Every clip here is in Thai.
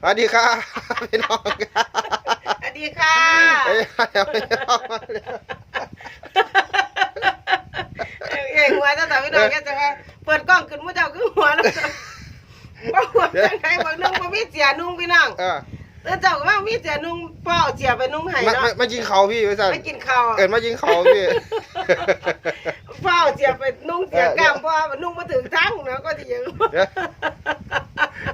สวัสดีครับพี่น้องครับสวัสดีค่ะเอ้ยเดี๋ยวพี่น้องเอ้ยหัวเจ้าสาวพี่น้องแกจะว่าเปิดกล้องขึ้นมุ้เจ้าขึ้นหัวแล้วบ่หัวจังไงบางนุ่งบ่มีเสียนุ่งพี่น้องเออแล้วเจ้าก็ว่ามีเสียนุ่งพ่อเอาเสียไปนุ่งให้มาเนาะมามายิงเขาพี่ไว้สั่นไม่กินข้าวเอินมายิงเขาพี่พ่อเอาเสียไปนุ่งเสียกล้ามพ่อมันนุ่งมาถึงทั้งเนาะก็จะยัง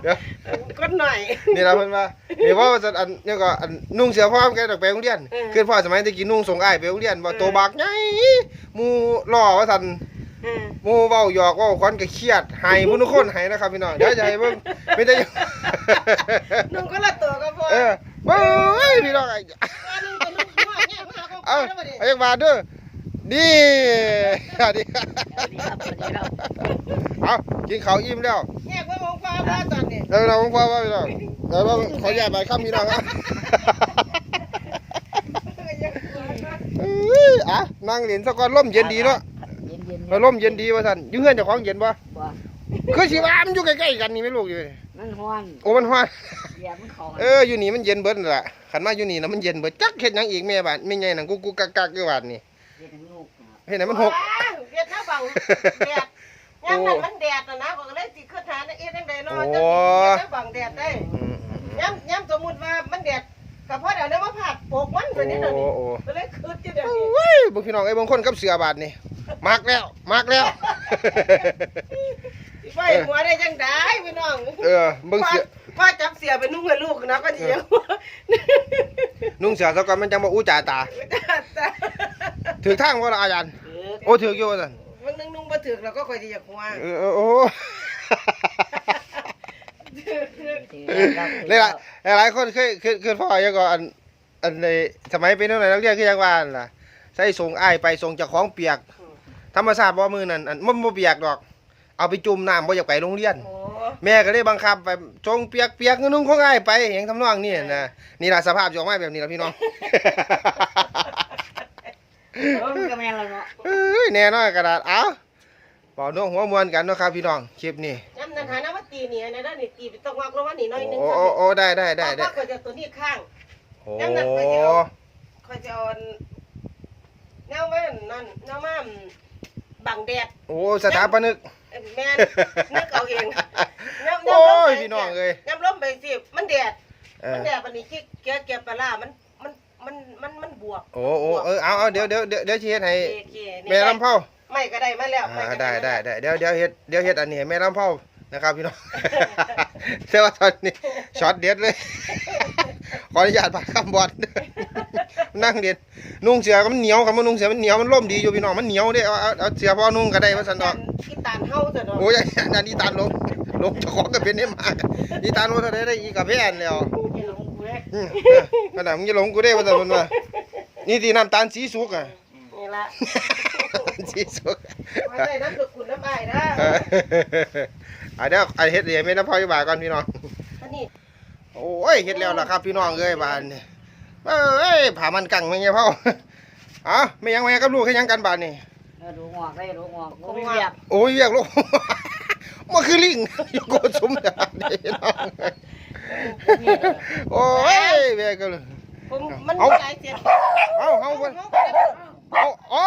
เดี๋ยวเดี๋ยวก็หน่อย นี่เราเพิ่นว่านี่ว่าจะอันนี่ก็อันนุ่งเสื้อพ่อมแกดอกไปโรงเรียนเออ คือพ่อสมัยตะกี้นุ่งส่งอ้ายไปโรงเรียนว่าโตบักใหญ่หมู่ล่อว่าซั่นอืมหมู่เว้าหยอกเว้าควันก็เครียดให้ผู้ทุกคนให้นะครับพี่น้องเดี๋ยวจะให้เบิ่งไม่ได้ นุ่งก็ละตัวก็พอเออเบ้ยพี่น้องไอ้ว่านุ่งก็นุ่งพ่อแยกมาหาครอบครัเอาวแล้วบัดนี้เอาอย่างมาเด้อนี่สวัสดีเอากินข้าวอิ่มแล้วแยกว่าของ ฟ้าว่าตอนนี้แล้วเราพ่อว่าพี่น้องแล้วว่าขออนุญาตไปข้ามพี่น้องครับเอ้ยอะนั่งเล่นสักก่อนลมเย็นดีเนาะเย็นเย็นเออลมเย็นดีวะท่าซั่นอเฮือนเจ้าของเย็นบ่บ่คือสิว่ามันอยู่ใกล้ๆกันนี่แม่ลูกอยู่มันฮ้อนโอ้มันฮ้อนเดี๋ยวมันเขาเอออยู่นี่มันเย็นเบิดนั่นละคันมาอยู่นี่นะมันเย็นเบิดจักเฮ็ดยังอีกแม่บาดแม่ใหนังกุกกุกกักกักอยู่บาดนี่เย็นทั้งลูกนะเฮ็ดให้มันหกเด็ดถ้าบังแดดยังนั้นมันแดดนะนะก็เลยสิขึ้นหา ตัวนี้เดี๋ยวนี้โอ้โอ้ก็เลยขึ้นอยู่เดี๋ยวนี้เว้ยบางพี่น้องไอ้บางคนกับเสือบาดนี่มักแล้วมักแล้วสิไปหัวได้จังได้พี่น้องเออเบิ่งเสือพ่อจับเสียไปนุ่งให้ลูกนะก็สิยังนุ่งเสือซะก่อนมันจังบ่อู้จ่าตาถือทางบ่ล่ะอาจารย์โอ้ถืออยู่ว่าซั่นมันนึงนุ่งบ่ถึกแล้วก็ค่อยสิอยากหัวเออเออโอ้ถือหลายหลายหลายคนเคยเคยเคยพ่อยังก็อัน อันในสมัยเป็นนักเรียนนักเรียนคือยังว่านั่นล่ะใส่ส่งอ้ายไปส่งเจ้าของเปียก ธรรมชาติบ่มือนั่นอันมันบ่เปียกดอก เอาไปจุ่มน้ำบ่อยากไปโรงเรียน โอ้แม่ก็เลยบังคับไปจงเปียกเปียกนุ่งของอ้ายไปอย่างทำนองนี้นะนี่ล่ะสภาพจะออกมาแบบนี้ล่ะพี่น้อง เออมันก็แม่นแล้วเนาะเอ้ยแน่นอนกระดาษเอ้าเป่าน้องหัวมวนกันเนาะครับพี่น้องคลิปนี้ย้ำนันหานะว่าตีนี่นะนั่นนี่ตีไปตรงวักลงว่านี่น้อยนึงโอ้โอ้โอ้ได้ได้ได้ได้ก็จะตัวนี้ข้าง โอ้ยังนั่นไปเดี๋ยวคอยจะเอาแนวไว้นั่นแนวมาบังแดดโอ้สถาปนิกแม่นนึกเอาเองน้ำโอ้ยพี่น้องเอ้ยน้ำล้มไปสิมันแดดเอมันอแดดวันนี้ที่แกเก็บปลาร้ามันมันมันมันมันบวกโอ้โอ้เออเอาเอาเดี๋ยวเดี๋ยวเดี๋ยวเดี๋ยวสิเฮ็ดให้โอเคนี่แม่ลำเผาไม่ก็ได้มาแล้วไม่อ่าก็ได้มาได้แล้วได้เดี๋ยวเดี๋ยวเฮ็ดเดี๋ยวเฮ็ดอันนี้ให้แม่ลำเผานะครับพี่น้องเสียว่าตอนนี้ช็อตเด็ดเลย ขออนุญาตพาคำบอดนั่งเด็ดนุ่งเสือก็มันเหนียวครับมันนุ่งเสือมันเหนียวมันร่มดีอยู่พี่น้องมันเหนียวเด้เอาเอาเอาเสือพ่อนุ่งก็ได้ว่าซั่นดอกอีตานเฮาซะดอกโอ้ยอันนี้ตานลงลงเจ้าของก็เป็นได้มากอีตานว่าเท่าใดได้อีกกับแพนแล้วอย่าหลงกูเด้อืมเออขนาดมึงจะหลงกูได้ว่าซั่นเพิ่นว่านี่ที่น้ำตาลสีสุกอะนี่ละสีสุกมาได้น้ำสุกุลน้ำอ้ายนะเอออะเดี๋ยวไอนเฮ็ดเหรียญแม่น้ำพ่อยบาทก่อนพี่น้องอันนี้โอ้ยเฮ็ดแล้วล่ะครับ พี่น้องเอ้ยบานนี่เอ้ยผ่ามันกังไม่เงี้ยพ่ออะไม่ยังไม่ยังกับลูกให้ยังกันบานนี่เออดูงอกได้ดูงอกกูไม่เรียกโอ้ยเรียกลูก มันคือลิงอยู่โกดซุ่มดาดนี่พี่น้องโอ้ยแม่ก็เลย ผมมันเอาหลายเสียงเอาเอาเพิ่นเอาโอ้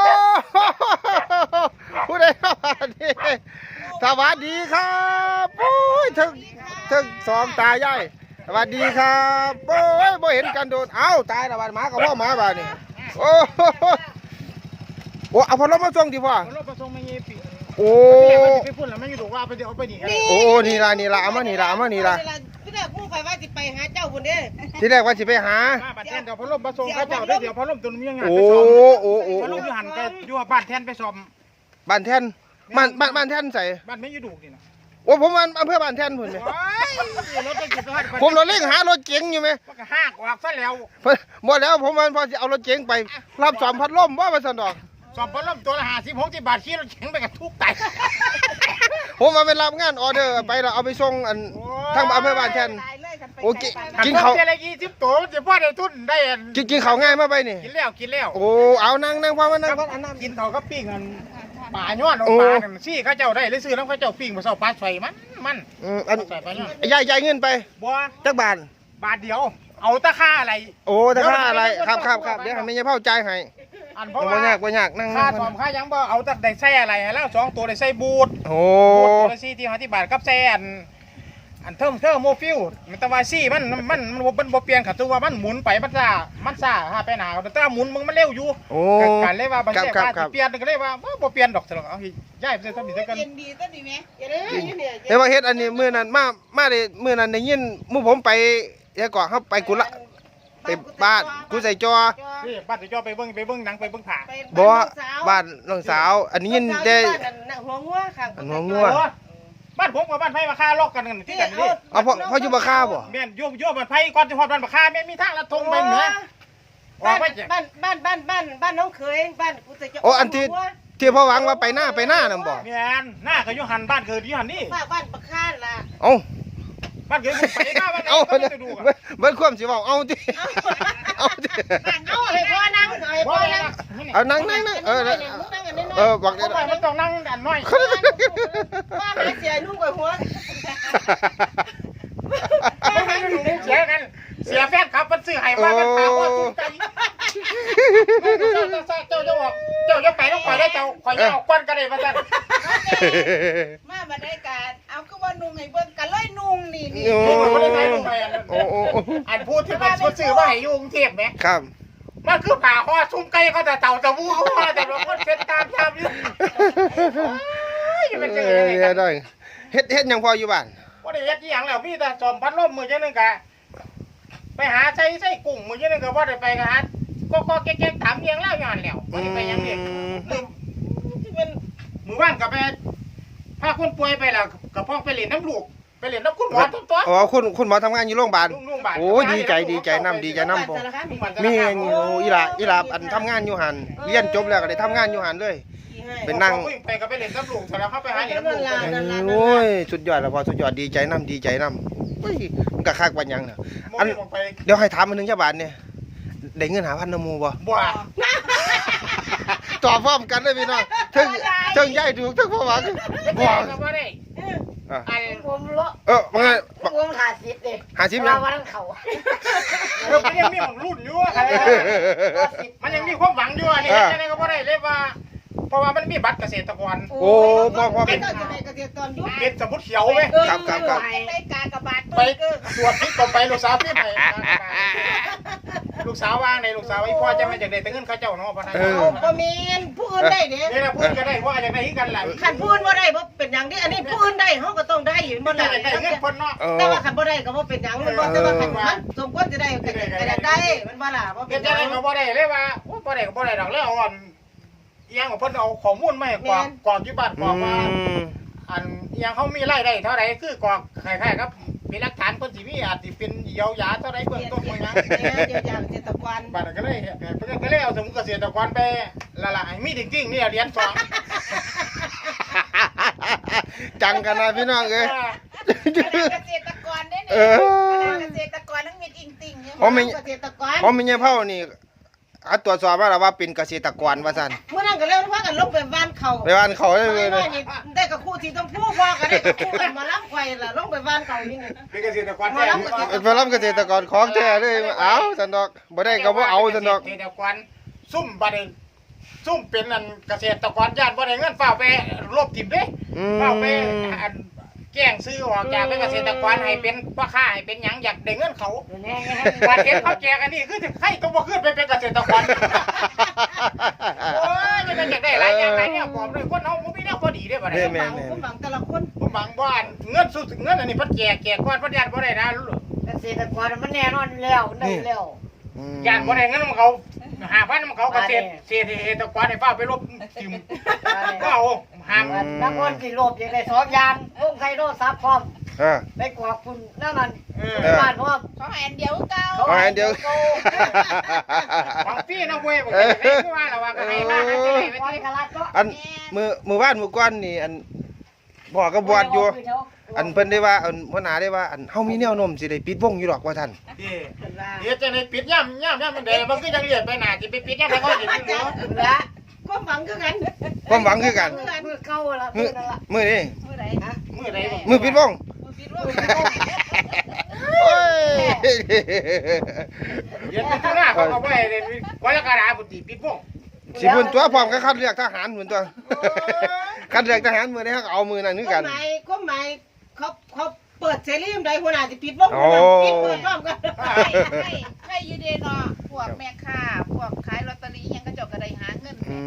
ผู้ใดมาบานนี่สวัสดีครับโอ้ยถึงถึงสองตายาย สวัสดีครับโอ้ยบ่เห็นกันโดนเอ้าตายแล้วบาดหมากับพ่อหมาบาดนี่โอ้โหโอ้เอาพัดลมมาส่งดิพ่อรถประสงค์ไม่ยี่ปีโอ้เรียกว่าจะไปพูดแล้วไม่อยู่ถูกว่าไปเดี๋ยวเอาไปหนีกันโอ้นี่ละนี่ละเอามานี่ละเอามานี่ละพี่แรกผู้ใครว่าสิไปหาเจ้าคนเด้อที่แรกว่าสิไปหามาบัดแทนเดี๋ยวพอลมประสงค์เขาเจ้าได้เดี๋ยวพอลมตัวนี้ยังไงโอ้ไปซ่อมโอ้โอ้พอลโอ้มอยู่หันแกอยู่บ้านแทนไปซ่อมบ้านแท่นบ้านบ้านบ้านแท่นใส่บ้านไม่อยู่ดูกนี่นะ โอ้ผมมันอำเภอบ้านแท่นพุ่นนี่โอ้ยรถไปกินรถผมรถเล่งหารถเก๋งอยู่ไหมมันก็หักออกซะแล้วเพิ่นหมดแล้วผมมันพอจะเอารถเก๋งไป รับสอมพัดลมว่ามาสนดอกซ่อมพอลมตัวละห้าสิบหกสิบบาทขี่รถเข็งไปกับทุกไต ผมมาไปรับงานออเดอร์ไปแล้วเอาไปส่งอันทางอำเภอบ้านแท่น โอเคกินเขาเจริญยี่สิบตัวจะพ่อได้ทุนได้อันกินกินเขาวง่ายมากไปนี่ กินแล้วกินแล้วโอ้เอานั่งนั่งพ่อมานั่งพ่ออันนั้นกินเขาก็ปิ้งอัน ป่าย้อนเอาป่านั่นซี่เขาเจ้าได้เลยซื้อน้ำเขาเจ้าปิ้งมาเศร้าปลาใส่มันมันอืมอันใส่ปลาย้อนยายยายเงินไปบัวจักบาทบาทเดียว เอาตะค่าอะไร โอ้แต่ค่าอะไรครับครับครับเดี๋ยวให้แม่ยายเผาจ่ายให้อันเพบ่ราะว่ายากบ่ยากนั่งค่านั่งสอมค่าหยังบ่เอาแต่ได้ใส่อะไรให้แล้วสองตัวได้ใส่บูทโอ้บูทตัวละสี่ที่ห้าที่บาทกับใส่อัน อันเทิมเทิมโมฟิลมันแตะว่าซี่มันมันมันมันบ่มันบ่เปลี่ยนขัดตัวว่ามันหมุนไปมันซ่ามันซ่าฮะไปหนาแต่ว่าหมุนมึงมันเร็วอยู่โอ้กันเลยว่าบางครับทีครับว่าครับสิเปลี่ยนก็เลยว่าบ่บ่เปลี่ยนดอกสลอกเอาให้ย้ายไปใส่ทำนี่ใส่กันเย็นดีต้นดีไหมเย็นเลยเนี่ยแต่ว่าเฮ็ดอันนี้มื้อนั้นมามาได้มื้อนั้นได้ยินหมู่ผมไปเดี๋ยวก่อนเฮาไปกุละไปบ้านกูใส่จอนี่บ้านจะจ่อไปเบิ่งไปเบิ่งหนังไปเบิ่งผ่าบ่บ้านน้องสาว อันนี้ยินได้ หัวงัวค่ะอันหัวงัว โอ้ บ้านผมกับบ้านไผ่มาฆ่าลอกกันกันที่กันนี่เอาพ่อพ่ออยู่บ่ค่าบ่แม่นโยมโยมบ้านไผ่ก่อนจะฮอดบ้านบักฆ่าแม่นมีทางลัดทงไปเหนือออกไปจ้ะบ้านบ้านบ้านบ้านบ้านน้องเคยบ้านกูจะโอ้อันที่ที่พ่อหวังว่าไปหน้าไปหน้านั่นบ่แม่นหน้าก็อยู่หันบ้านเกิดอยู่หันนี่ฝ้าบ้านประคานล่ะเอ้า บ้านเกิดอยู่ไปหน้าบ้านไหนเอ้าก็ไม่ได้ดูอะเบิ่ความสิเว้าเอาติเอาติเอาให้พ่อนั่งให้พ่อนั่งเอานั่งนั่งนั่งเออเออบักเพราะว่ามันต้องนั่งอันน้อยว่าหาเสียนุ่งกับหัวไม่ให้ดูเสียกัน เสียแฟนครับมันซื้อให้ว่ามันพาว่าถูกใจเจ้าเจ้าบอกเจ้าจะไปต้องไปได้เจ้าคอยจะออกก้อนก็ได้มาสั่นมามาได้การเอาก็ว่านุ่งให้เบิ่ง กันเลยนุ่งนี่นี่โอ้ไม่ได้ไปลงไปโอ้โอ้โอ้อันพูดที่มันซื้อว่าให้อยู่กรุงเทพไหมครับมันคือป่าข้อซุ้มไก่เขาแต่เต่าตะวูเขาว่าแต่ว่าคนเซ็ตตามชามอยู่มันเอจะอยังไงเดี๋กัยวนได้เฮ็ดเฮ็ดหยังพออยู่บ้านว่าได้ยัดอย่างแล้วมีแต่สอมพัดลมมือจังนึงกะไปหาใส่ใส่กุ้งมือจังนึงก็ว่าได้ไปกะฮะก็ก็แก๊กๆถามเมียงแล้วย้อนแล้วว่าได้ไปยังเด็กมือที่มันมือว่างกับไปพาคนป่วยไปแล้วกับพ่อไปเล่นน้ำลูก ไปเล่นน้ำคุณหมอทุกตัวอ๋อคุณคุณหมอทำงานอยู่โรงพยาบาลลุงลุงบาทโอ้ยดีใจดีใจนํดีใจนํผมสารคามมีมีนี่โอ้อีหลาอีหลาอันทำงานอยู่หันเรียนจบแล้วก็ได้ทำงานอยู่หันเลย เป็นนั่งไปกับไปเล่นน้ำลูกเสร็จแล้วเข้าไปหาเล่นน้ำลูกโอ้ยสุดยอดแล้วพอสุดยอดดีใจนํดีใจนํเฮ้ยมันก็คักปันหยังน่ะอันไปเดี๋ยวให้ถามมันนึงจ้าบาทเนี่ยได้เงินหาพันนำหมูบ่บ่ตอบพร้อมกันเลยพี่น้องถึงถึงยายถูกถึงพ่อหวังบ่บ่บ่ได้อะอัน ผมเลาะเออว่าไงผมขาดสิบเลยหาชิมยังวันเขาเออมันยังมีของรุ่นอยู่อะมันยังมีความหวังอยู่อันนี้ยังไงก็บ่ได้เลยว่า เพราะว่ามันมีบัตรเกษตรกรโอ้พ่อพ่อเป็เป็นนจะได้เกษตรกรยุคเป็นสมุดเขียวไหมครับครับครับได้การกระบาดไปตรวจพิษก็ไปลูกสาวพี่ไปลูกสาวว่างในลูกสาวไอ้พ่อจะมาจากไหนแต่เงินเขาเจ้าเนาะพ่อนะเออ เอาบ่มีผู้อื่นได้เด้นี่นะพูดก็ได้ว่าจากไหนกันแหละคันพูดบ่ได้บ่เป็นหยังดิอันนี้ผู้อื่นได้เฮาก็ต้องได้อยู่บ่ได้ได้จากไหนเงินคนเนาะ เออ แต่ว่าคันบ่ได้ก็บ่เป็นหยังมันบ่แต่ว่าคันมันสมควรจะได้ก็ได้มันบ่ล่ะบ่เป็เฮ็นดหจัยังงได๋ก็บ่ได้เลยว่าบ่ได้ก็บ่ได้ดอกแล้วอ่อนอีหยังของเพิ่นเอาข้อมูลมาให้กรอกกรอกอยู่บ้านกรอกว่า อันอยังเขามีรายได้เท่าไรคือกอกคล้ายๆครับ มีหลักฐานคนสิมีอาจสิเป็นเยียวยาเท่าไรเบื้องต้นเมืองนะเดี๋ยวอย่างเกษตรกรบัดนั้นก็เลยเพิ่นก็เลยเอาสมุดเกษตรกรไปละละให้มีจริงๆนี่เรียนสองจังกันนะพี่น้องเอ้ย เกษตรกรได้เอนี่อเกษตรกรต้องมีจริงๆเนี่ยอ๋อไม่ เกษตรกรผมมีเงี้ยเผานี่ อัดตรวจสอบมาแล้วว่าเป็นเกษตรกรว่าซั่นเมื่อนั้นก็เริ่มพากันลงไปบ้านเขาไปบ้านเขาได้เลยไม่นี่ได้กับคู่ที่ต้องพูดว่ากันได้กับคู่กันมารับไฟล่ะลงไปบ้านเขานี่นี่เป็นเกษตรกรมารับเป็นพลังเกษตรกรของแท้เลยเอาสันดอกบ่ได้ก็บ่เอาสันดอกเกษตรกรซุ่มบัดนี้ซุ่มเป็นอันเกษตรกรญาติบ่ได้เงินฝากไปลบทิมเด้อืฝากไปมอัน แจ้งซื้อออกจากเป็นเกษตรกรให้เป็นพ่อค้าให้เป็นหยังอยากได้เงินเขาเดี๋ยวนี้บัดเห็นเขาแจกอันนี้คือถึงให้ตัวบ่ขึ้นไปเป็นเกษตรกรโอ้ยมันเป็นอยากได้หลายอย่างหลายอย่างบอกเลยคนเฮาบ่มีแนวพอดีเด้อบัดแม่นี้แม่ผมบังแต่ละคนผมบางบ้านเงินสุดเงินอันนี้เพิ่นแจกแจกก่อนเพิ่นญาติบ่ได้นะเกษตรกรมันแน่นอนแล้วได้แล้ว อืมญาติบ่ได้เงินมันเขา 5,000มันเขาเกษตรเศรษฐกรให้ฟ้าไปลบทิมก็เอาห้ามนักคนสิโลภอย่างไรสองอย่างวงไคโรซับพร้อมเออ ไปกว่าคุณนั่นนั่นเออบ้านพร้อมเขาแอนเดียวเก่าเอาอันเดียวของพี่นะเว้ยบอกจะให้คือว่าล่ะว่าก็ให้มาให้ไปไปไปกะลัดก็อันมือมือบ้านมือก้อนนี่อันพ่อก็บวชอยู่ อันเพิ่นได้ว่าอันหัวหน้าได้ว่าอันเฮามีแนวโน้มสิได้ปิดวงอยู่ดอกว่าท่านนี่เดี๋ยวจะได้ปิดย่ำย่ำย่ำมันเด้มันคือจังเรียนไปหน้าสิไปปิดย่ำแล้วก็สิปิดเหลือละความหวังคือกันความหวังคือกันมือเก่าละมืมืออนั่นละมือนี่มื้อใดมือใดบ่มือปิดวงมื้อปิดว่าโอ้ยเย็นที่หน้าเขาเอาไว้เลยวันละกระดาษบุตรีปิดวงสิพุ่นตัวพร้อมกับคัดเลือกทหารเหมือนตัวคัดเลือกทหารมือนี้เขาก็เอามือนั่นคือคกัวานมหมายความหมาย เขาเขาเปิดเสรีมใดหัวหน้าสิปิดวงอ๋อปิดเปิดพร้อมกันใช่ใช่ใช่อยู่เด้เนาะพวกแม่ค้าพวกขายลอตเตอรี่อิหยังก็เจ้าก็ได้หาเงินอื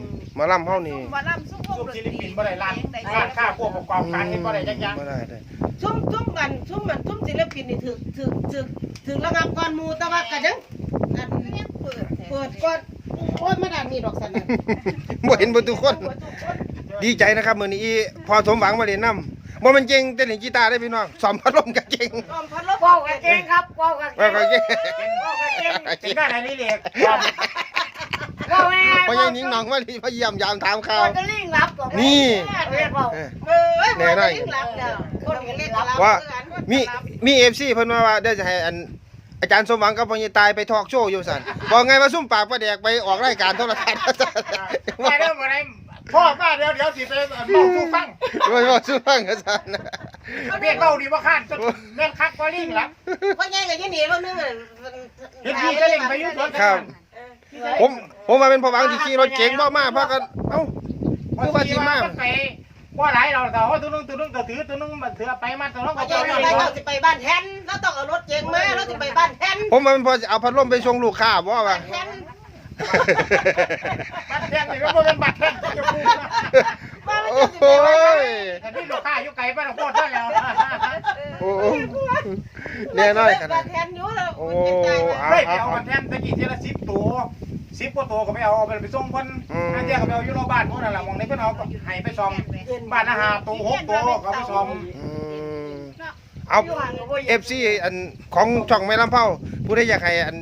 มหมาล่ำเฮานี่ซุ่มว่าล่ำซุ่มวงซุ่มดนศิตลรีปินบ่ได้ร้านร้านค้าพวกประกอบการเฮ็ดบ่ได้จักอย่างบ่ได้ได้ชุ่มชุ่มมันชุ่มมันชุ่มศิลปินนี่ถึกถึกถึกถึกระงับก่อนหมู่แต่ว่าก็ยังอันก็ยังเปิดแท้เปิดก่อนโอ้ยไม่ได้มีดอกสันนะบ่เห็นเบ่ทุกคน ดีใจนะครับมื้อนี้อีพอสมหวังมาเล่นนำ บ่แมันเก่งแต่เล่นกีตาร์ได้พี่น้องซ้อมพัดลมก็เก่งลมพัดลมเว้ากันเก่งครับเว้ากันว่าเก่ก็งเก่งเว้ากันเก่งเป็นงานอะไรเล็กเว้าแม่พ่อใหญ่นิ้งน้องมาพยายามยามถามข่าวคนจะลิงรับตัวนี่เรียกว่าเออเอ้ยแน่นอนยิ่งรับแล้วคนก็เรียกรับว่าคือกันมีมี FC เพิ่นว่าว่าเดี๋ยวจะให้อันอาจารย์สมหวังกับพ่อใหญ่ตายไปทอล์กโชว์อยู่ซั่นบอกไงว่าซุ่มปากประแดกไปออกรายการโทรทัศน์มาเด้อมาได้ พ่อมาเดี๋ยวเดี๋ยวสิไปเมาสู้ฟังว่าว่าซุ่มฟังกันซั่นนะเบียดเมาดีบ่คันแม่นคักบ่ลิงล่ะพ่อใหญ่ก็ยังหนีเรานึงอะเฮ็ดดีก็เล่งไปอยู่สวนครับ ผมผมมาเป็นพ่อหวังที่ขี่รถเก๋งบ่มาเพราะกันเอ้าคือว่าสิมาไปว่าหลายเราแต่ว่าตัวนึงตัวนึงก็ถือตัวนึงมันถือไปมาตัวนึงพ่ก็อใหญ่ไปเราไปเราสิไปบ้านแทนเราต้องเอารถเก๋งมาเราสิไปบ้านแทนผมมาเป็นพ่อเอาพัดลมไปส่งลูกค้าบ่ว่าบ้านแทน บัตรแทนนี่ไม่เป็นบัตรแทนจะพูดนะบ้านเราโอ้จะสิโหไปบ้านแทนแต่นี่ลูกค้าอยู่ไกลบ้านโคตรได้แล้วโอ้โหแน่นอนขนาบ้าดแทนอยู่แล้วโอ้ใจเฮ้ยไปเอาบัตรแทนตะกี้ทีละสิบตัวสิบกว่าตัวก็ไม่เอาเอาไปส่งคนอันเดียก็ไปเอาอยู่โรงพยาบาลพวกนั่นแหละมองในเพื่อนเอาให้ไปซ่อมบ้านอาหารตัวหกตัวก็ไปซ่อมอืมเอาเอฟซีอันของช่องแม่ลำเผาผู้ใดอยากให้อัน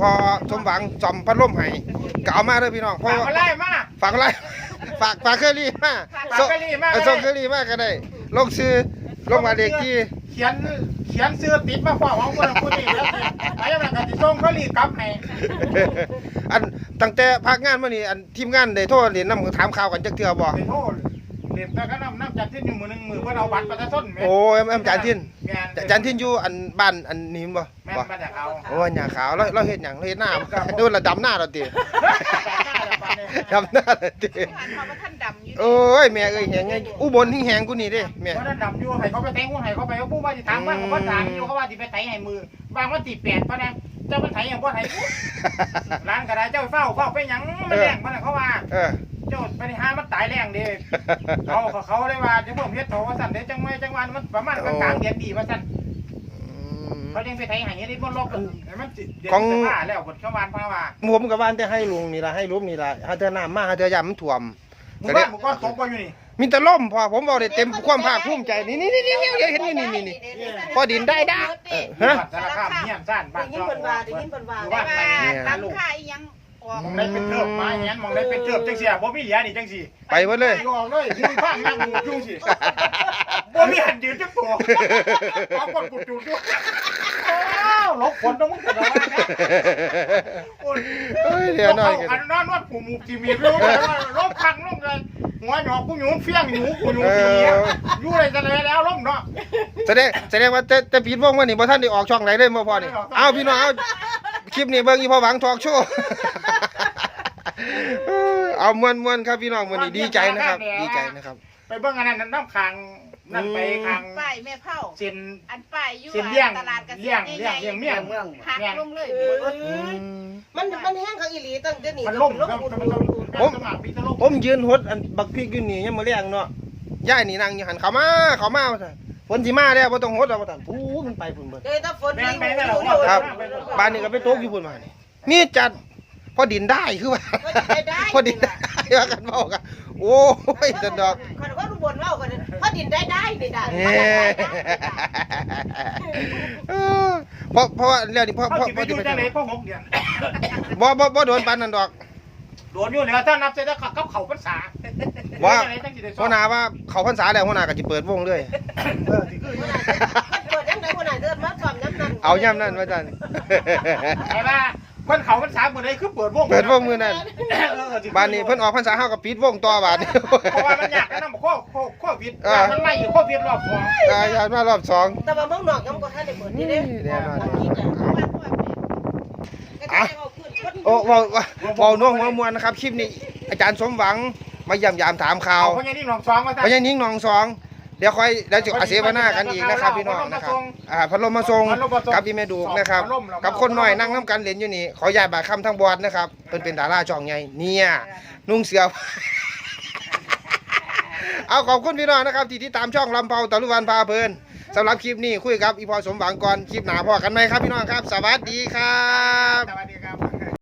พอสมหวังจอมพัดลมให้ก็เอามาเด้อพี่น้องเพฝาราะกมาไล่มาฝากอะไรฝากฝากเคอรี่มาฝากเคอรี่มาส่งเคอรี่มาก็ได้ลงซื้อลงมาเลขที่เขียนเขียนซื้อติดมาขวางของคนคนนี้แล้วไอ้ยังไงกันที่ส่งเขารีกลับให้อันตั้งแต่พักงานมานี่อันทีมงานได้โทรเรียนนำถามข่าวกันจักเทื่อบ่ ไปโทษเด็ดแต่ก็นำน้ำจัดที่อยู่มือหนึ่งมือเพื่อเอาบัตรประชาชนโอ้ยแอมจานทินแม่นจานทินอยู่อันบ้านอันนี้บ่แม่นบ่มาจากเขาโอ้ยหญ้าขาวเราเราเฮ็ดหยังเราเฮ็ดหน้าดูระดำหน้าเราติดำหน้าเราติผ่านมาว่าท่านดำอยู่โอ้ยแม่เอ้ยแหงไงอุบลหิงแหงกูนี่เด้แม่เพราะนั้นดำอยู่ให้เขาไปแต่งหัวให้เขาไปเขาพูดว่าจะถามว่าเขาก็ถามอยู่เขาว่าจะไปไถให้มือบางว่าตีแปดเพราะนั้นเจ้ามันไถอย่างว่าไถร้านกระไดเจ้าเฝ้าเฝ้าไปหยังไม่แรงมันเขาว่า เออเจ้าไปหามันตายแรงดิเขาเขาเลยว่าจะพวกเพชรโถว่าสั่นเดี๋ยวจังไม่จังวันมันประมาณกลางเดือนดีว่าสั่นเขาเลี้ยงไปไทยหายนี่บนโลกมันเด็กจะมาแล้วบนชาวบ้านพาว่าผมกับบ้านแต่ให้ลุงนี่ล่ะให้ลุงนี่ล่ะหาเทื่อน้ำมาหาเทื่อยามมันท่วมหมู่บ้านหมู่ก้อนตกบ่อยู่นี่มีแต่ล่มพอผมบอกได้เต็มความภาคภูมิใจนี่นี่นี่นี่นี่เห็นนี่นี่นี่นี่พอดินได้ด้าเออฮะสารคามเฮียนซ่านบ้าได้นยินเพิ่นว่าได้ยินเพิ่นว่าแต่ว่าตั้งค่าอีหยังออก มองได้เป็นเทิบมาอย่างนั้นมองได้เป็นเทิบจังเสียบ่มีเหลียนี่จังสิไปหมดเลยออกเลยยืนข้างนั่งงูจุ้งสิบ่มีหันยืนจังตัวเอากดกุดจุดด้วยอ้าวลบฝนต้องมึงกระโดดนะโอ้ยเฮ้ยเดี๋ยวหน่อยอันนั้นว่ากูมูจีมีรู้เลยว่าลบคังลงเลยหัวหยอกกูหยูเฟี้ยงหยูกูหยูตีอยู่เลยจะเลยแล้วล้มเนาะ แสดงแสดงว่าแต่แต่ผิดวงวันนี้บ่ท่านได้ออกช่องไหนเลยบ่พอนี่เอาพี่น้องเอาคลิปนี้เบิ่งอีพ่อหวังทอล์กโชว์ เออเอามวนๆครับพี่น้องวันนี้ดีใจนะครับ ดีใจนะครับ ไปเบิ่งอันนั้นน้ำขังนั่นไปขังป้ายแม่เผาเส้นอันป้ายอยู่เส้นเลี้ยงตลาดเกษเลี้ยงตรเลี้ยงเลี้ยงเมี่ยงเมืองหักลงเลยมันมันแห้งเขาอีหลีตั้งแต่นี่มันล่มลครับอุดมันล่มผมสมัครปีตะล่มผมยืนหดอันบักพริกอยู่นี่ยังมาเรียงเนาะย่ายนี่นั่งอยู่หันเข้ามาเข้ามาว่าซั่นฝนสิมาแล้วบ่ต้องหดแล้วว่าซั่นปูมันไปพุ่นเบิดเลยถ้าฝนแม่นี่นไปแล้วครับบ้านนี้ก็ไปตกอยู่พุ่นมานี่มีจัด พอดินได้คือว่าได้ได้พอดินได้ว่ากันเว้ากันโอ้ยจันดอกคนก็รู้บนเล่ากันพอดินได้ได้นี่ได้เอ้เออเพราะเพราะว่าเรื่องนี้เพราะเขาเพราะสิเพไปราะอยู่ที่จังไหนไปพ่อหกเดือนบ่บ่บ่โดนปานนั้นดอกโดนอยู่แล้วถ้านับเสร็จแล้วกับเขาภาษาว่าจังไหนจังสิได้สหัวหน้าว่าเขาพรรษาแล้วหัวหน้าก็สิเปิดวงเลยเออสิคือเปิดยังไงคนไหนเดินมาสอบน้ำนั่นเอาย่ำนั่นว่าจันไอ้ว่า เพิ่นเขามันสามมื้อใดคือเปิดวงเปิดวงมือนั่นเออสิบ้านนี้เพิ่นออกพรรษาเฮากับปิดวงต่อบาดนี้ เพราะว่ามันยากนะมันโคโคโควิดเออ มันไม่โควิดรอบสองอ่าญาติมารอบสอง แต่ว่าเมืองนอกยังบ่ทันได้เปิดนี่เด้แน่นอน อันนี้จ้ะก็จะให้เอาขึ้นคนโอ้เว้าเว้าเว้าน่วงเว้ามวลนะครับคลิปนี้อาจารย์สมหวังมาเยี่ยมยามถามข่าวเอาเพราะงั้นนี่หนองสองมาเพราะฉะนั้นนิ่งหนองสอง เดี๋ยวค่อยเดี๋ยวจะอาเสวนากันอีกนะครับพี่น้องนะครับอ่าพัดลมมาส่งกับพี่แม่ดูกนะครับกับคนน้อยนั่งน้ำกันเล่นอยู่นี่ขอย้ายบาดคำทั้งบอดนะครับเพิ่นเป็นดาราช่องใหญ่เนี่ยนุ่งเสือเอาขอบคุณพี่น้องนะครับ ที่ติดตามช่องลำเปาตะลุวันพาเพลินสำหรับคลิปนี้คุยกับอีพอสมหวังก่อนคลิปหนาพอกันไหมครับพี่น้องครับ สวัสดีครับสวัสดี